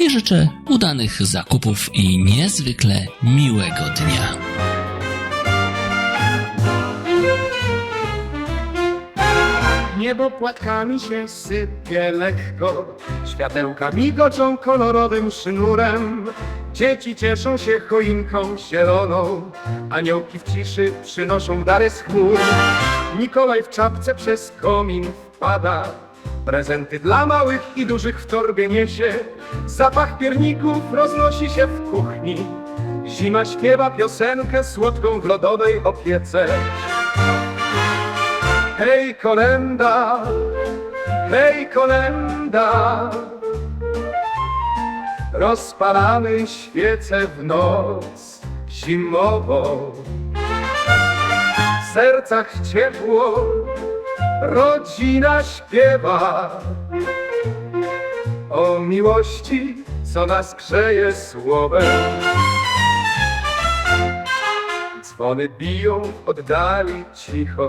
i życzę udanych zakupów i niezwykle miłego dnia. Niebo płatkami się sypie lekko, światełka migoczą kolorowym sznurem. Dzieci cieszą się choinką zieloną, aniołki w ciszy przynoszą dary z chmur. Mikołaj w czapce przez komin wpada, prezenty dla małych i dużych w torbie niesie. Zapach pierników roznosi się w kuchni, zima śpiewa piosenkę słodką w lodowej opiece. Hej kolenda, hej kolenda Rozpalamy świece w noc zimową W sercach ciepło, rodzina śpiewa O miłości, co nas grzeje słowem Dzwony biją oddali cicho.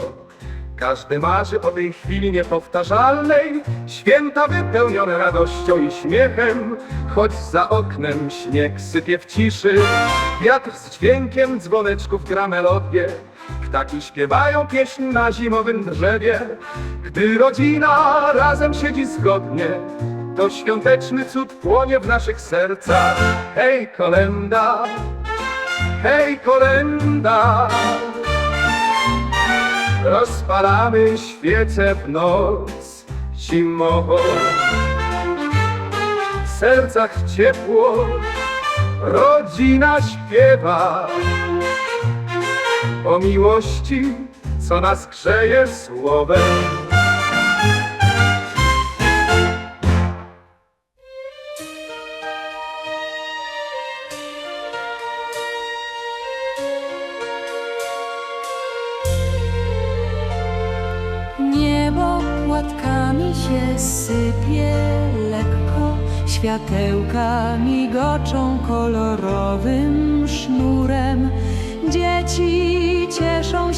Każdy marzy o tej chwili niepowtarzalnej. Święta wypełnione radością i śmiechem, choć za oknem śnieg sypie w ciszy. Wiatr z dźwiękiem dzwoneczków gra melodię. Ptaki śpiewają pieśń na zimowym drzewie. Gdy rodzina razem siedzi zgodnie, to świąteczny cud płonie w naszych sercach. Hej, kolenda! Hej, kolenda! Rozpalamy świece w noc zimową W sercach ciepło Rodzina śpiewa O miłości, co nas grzeje słowem Niebo płatkami się sypie lekko, światełka migoczą kolorowym sznurem. Dzieci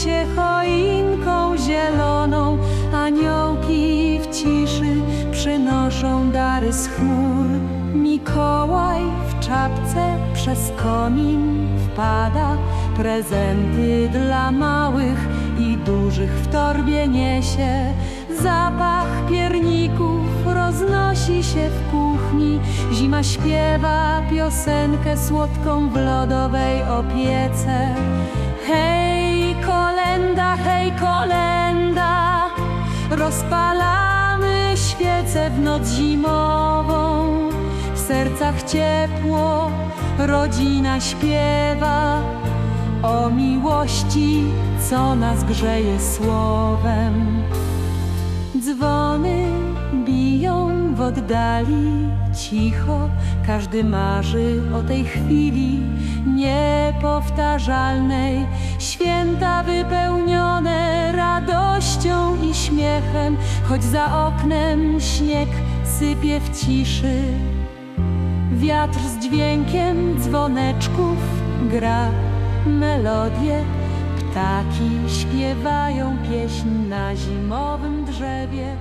się choinką zieloną, aniołki w ciszy przynoszą dary z chmur. Mikołaj w czapce przez komin wpada, prezenty dla małych i dużych w torbie niesie. Zapach pierników roznosi się w kuchni, zima śpiewa piosenkę słodką w lodowej opiece. Hej, kolenda, hej, kolenda, rozpalamy świece w noc zimową. W sercach ciepło, rodzina śpiewa o miłości, co nas grzeje słowem. Dzwony biją w oddali cicho, każdy marzy o tej chwili niepowtarzalnej. Święta wypełnione radością i śmiechem, choć za oknem śnieg sypie w ciszy. Wiatr z dźwiękiem dzwoneczków gra melodię. Ptaki śpiewają pieśń na zimowym drzewie.